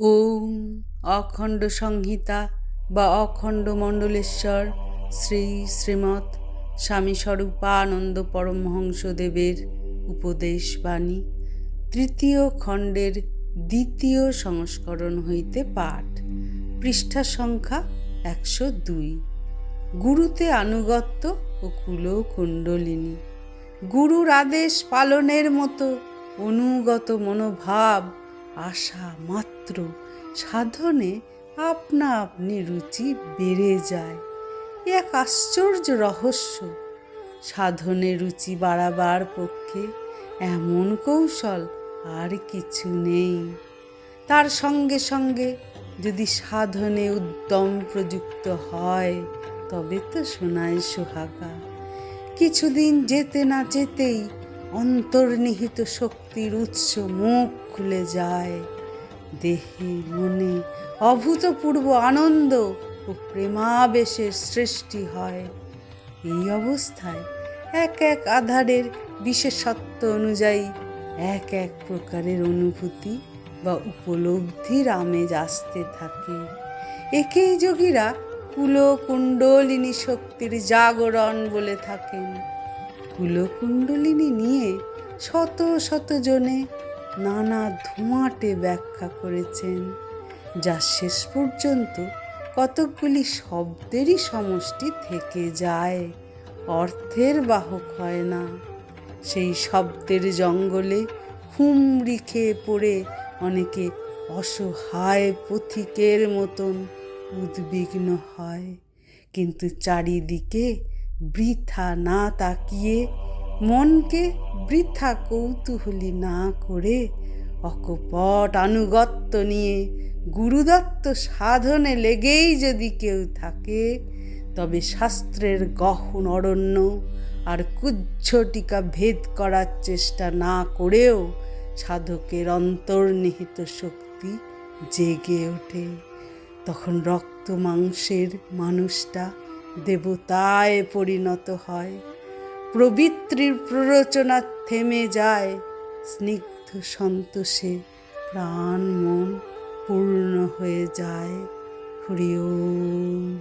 ওম অখণ্ড সংহিতা বা অখণ্ড মণ্ডলেশ্বর শ্রী শ্রীমৎ স্বামী স্বরূপানন্দ পরমহংসদেবের উপদেশ বাণী তৃতীয় খণ্ডের দ্বিতীয় সংস্করণ হইতে পাঠ, পৃষ্ঠা সংখ্যা একশো দুই। গুরুতে আনুগত্য ও কুল কুণ্ডলিনী গুরুর আদেশ পালনের মতো অনুগত মনোভাব আশা মাত্র। সাধনে আপনা আপনি রুচি বেড়ে যায়। এক আশ্চর্য রহস্য। সাধনে রুচি বাড়াবার পক্ষে এমন কৌশল আর কিছু নেই। তার সঙ্গে সঙ্গে যদি সাধনে উদ্যম প্রযুক্ত হয়, তবে তো শোনায় সোহাগা। কিছুদিন যেতে না যেতেই অন্তর্নিহিত শক্তির উৎস মুখ খুলে যায়। দেহে, মনে, অভূতপূর্ব আনন্দ ও প্রেমাবেশের সৃষ্টি হয়। এই অবস্থায় এক এক আধারের বিশেষত্ব অনুযায়ী এক এক প্রকারের অনুভূতি বা উপলব্ধির আমেজ আসতে থাকে। একেই যোগীরা কুলকুণ্ডলিনী শক্তির জাগরণ বলে থাকেন। কুলকুণ্ডলিনী নিয়ে শত শত জনে নানা ধোঁয়াটে ব্যাখ্যা করেছেন, যা শেষ পর্যন্ত কতকগুলি শব্দেরই সমষ্টি থেকে যায়, অর্থের বাহক হয় না। সেই শব্দের জঙ্গলে হুমড়ি খেয়ে পড়ে অনেকে অসহায় পথিকের মতন উদ্বিগ্ন হয়, কিন্তু চারিদিকে বৃথা না তাকিয়ে মনকে বৃথা কৌতূহলী না করে অকপট আনুগত্য নিয়ে গুরুদত্ত সাধনে লেগেই যদি কেউ থাকে, তবে শাস্ত্রের গহন অরণ্য আর কুজ্ঝটিকা ভেদ করার চেষ্টা না করেও সাধকের অন্তর্নিহিত শক্তি জেগে ওঠে। তখন রক্ত মাংসের মানুষটা দেবতায় পরিণত হয়। প্রবৃত্তির প্ররোচনা থেমে যায়। স্নিগ্ধ সন্তোষে প্রাণ মন পূর্ণ হয়ে যায়। হরি ওম।